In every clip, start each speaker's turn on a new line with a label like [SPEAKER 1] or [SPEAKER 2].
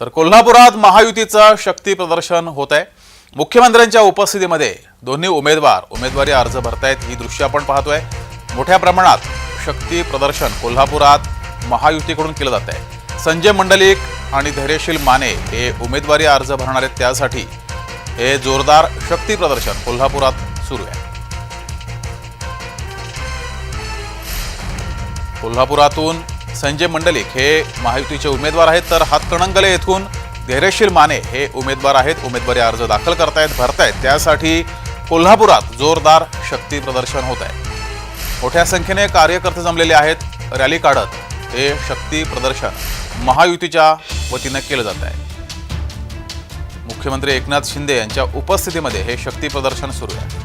[SPEAKER 1] तर कोल्हापुरात महायुतीचं शक्ती प्रदर्शन होत आहे. मुख्यमंत्र्यांच्या उपस्थितीमध्ये दोन्ही उमेदवार उमेदवारी अर्ज भरतायत ही दृश्य आपण पाहतोय. मोठ्या प्रमाणात शक्ती प्रदर्शन कोल्हापुरात महायुतीकडून केलं जात आहे संजय मंडलिक आणि धैर्यशील माने हे उमेदवारी अर्ज भरणार आहेत. त्यासाठी हे जोरदार शक्ती प्रदर्शन कोल्हापुरात सुरू आहे. कोल्हापुरातून संजय मंडलिक हे महायुतीचे उमेदवार आहेत तर हातकणंगले येथून धैर्यशील माने हे उमेदवार आहेत. उमेदवारी अर्ज दाखल करतायत भरतायत. त्यासाठी कोल्हापुरात जोरदार शक्ती प्रदर्शन होत आहे. मोठ्या संख्येने कार्यकर्ते जमलेले आहेत. रॅली काढत हे शक्ती प्रदर्शन महायुतीच्या वतीनं केलं जात आहे. मुख्यमंत्री एकनाथ शिंदे यांच्या उपस्थितीमध्ये हे शक्ती प्रदर्शन सुरू आहे.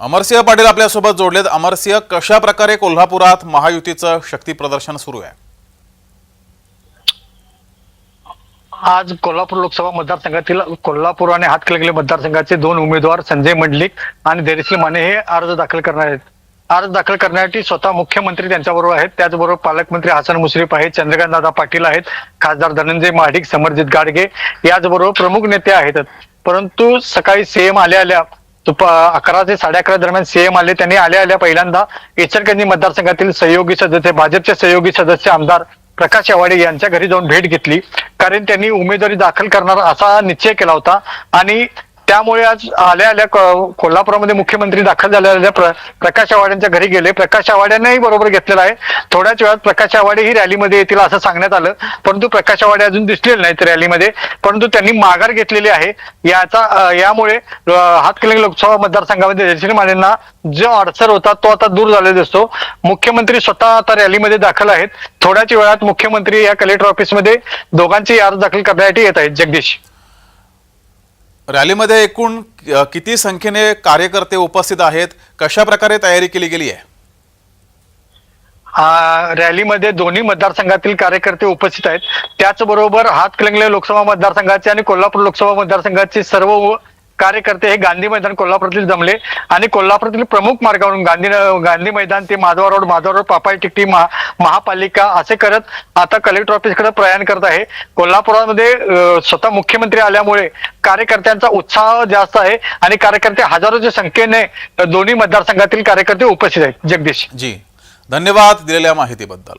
[SPEAKER 1] अमरसिंह पाटील आपल्यासोबत जोडलेत. अमरसिंह कशा प्रकारे कोल्हापुरात महायुतीचं शक्ती प्रदर्शन सुरू आहे?
[SPEAKER 2] आज कोल्हापूर लोकसभा मतदारसंघातील कोल्हापूर आणि हातकलंगले मतदारसंघाचे दोन उमेदवार संजय मंडलिक आणि धैर्यशील माने हे अर्ज दाखल करणार आहेत. अर्ज दाखल करण्यासाठी स्वतः मुख्यमंत्री त्यांच्याबरोबर आहेत. त्याचबरोबर पालकमंत्री हसन मुश्रीफ आहेत चंद्रकांत दादा पाटील आहेत खासदार धनंजय महाडिक समरजित गाडगे याचबरोबर प्रमुख नेते आहेत. परंतु सकाळी सीएम आल्या आल्या अकरा ते साडे अकरा दरम्यान सीएम आले. त्यांनी आल्या आल्या पहिल्यांदा इचलकरंजी मतदारसंघातील सहयोगी सदस्य भाजपचे सहयोगी सदस्य आमदार प्रकाश आवाडे यांच्या घरी जाऊन भेट घेतली. कारण त्यांनी उमेदवारी दाखल करणार असा निश्चय केला होता. आणि त्यामुळे आज आल्या आल्या कोल्हापुरामध्ये मुख्यमंत्री दाखल झालेल्या प्र, प्रकाश आवाड्यांच्या घरी गेले. प्रकाश आवाड्यांनाही बरोबर घेतलेला आहे. थोड्याच वेळात प्रकाश आवाडे ही रॅलीमध्ये येतील असं सांगण्यात आलं. परंतु प्रकाश आवाडे अजून दिसलेले नाहीत रॅलीमध्ये. परंतु त्यांनी माघार घेतलेली आहे. याचा यामुळे अं, लोकसभा मतदारसंघामध्ये जयश्री मानेंना जो अडसर होता तो आता दूर झालेला दिसतो. मुख्यमंत्री स्वतः आता रॅलीमध्ये दाखल आहेत. थोड्याच वेळात मुख्यमंत्री या कलेक्टर ऑफिसमध्ये दोघांची अर्ज दाखल करण्यासाठी येत आहेत. जगदीश.
[SPEAKER 1] रॅलीमध्ये एकूण किती संख्येने कार्यकर्ते उपस्थित आहेत? कशा प्रकारे तयारी केली गेली आहे?
[SPEAKER 2] रॅलीमध्ये दोन्ही मतदारसंघातील कार्यकर्ते उपस्थित आहेत. त्याचबरोबर हातकलंगले लोकसभा मतदारसंघाचे आणि कोल्हापूर लोकसभा मतदारसंघाचे सर्व कार्यकर्ते हे गांधी मैदान कोल्हापुरातील जमले आणि कोल्हापुरातील प्रमुख मार्गावरून गांधी गांधी मैदान ते माधवा रोड माधवा रोड पापाई टिकटी महा- महापालिका असे करत आता कलेक्टर ऑफिसकडे प्रयाण करत आहे. कोल्हापुरामध्ये स्वतः मुख्यमंत्री आल्यामुळे कार्यकर्त्यांचा उत्साह जास्त आहे आणि कार्यकर्ते हजारोच्या संख्येने दोन्ही मतदारसंघातील कार्यकर्ते उपस्थित आहेत. जगदीश.
[SPEAKER 1] जी. धन्यवाद दिलेल्या माहितीबद्दल.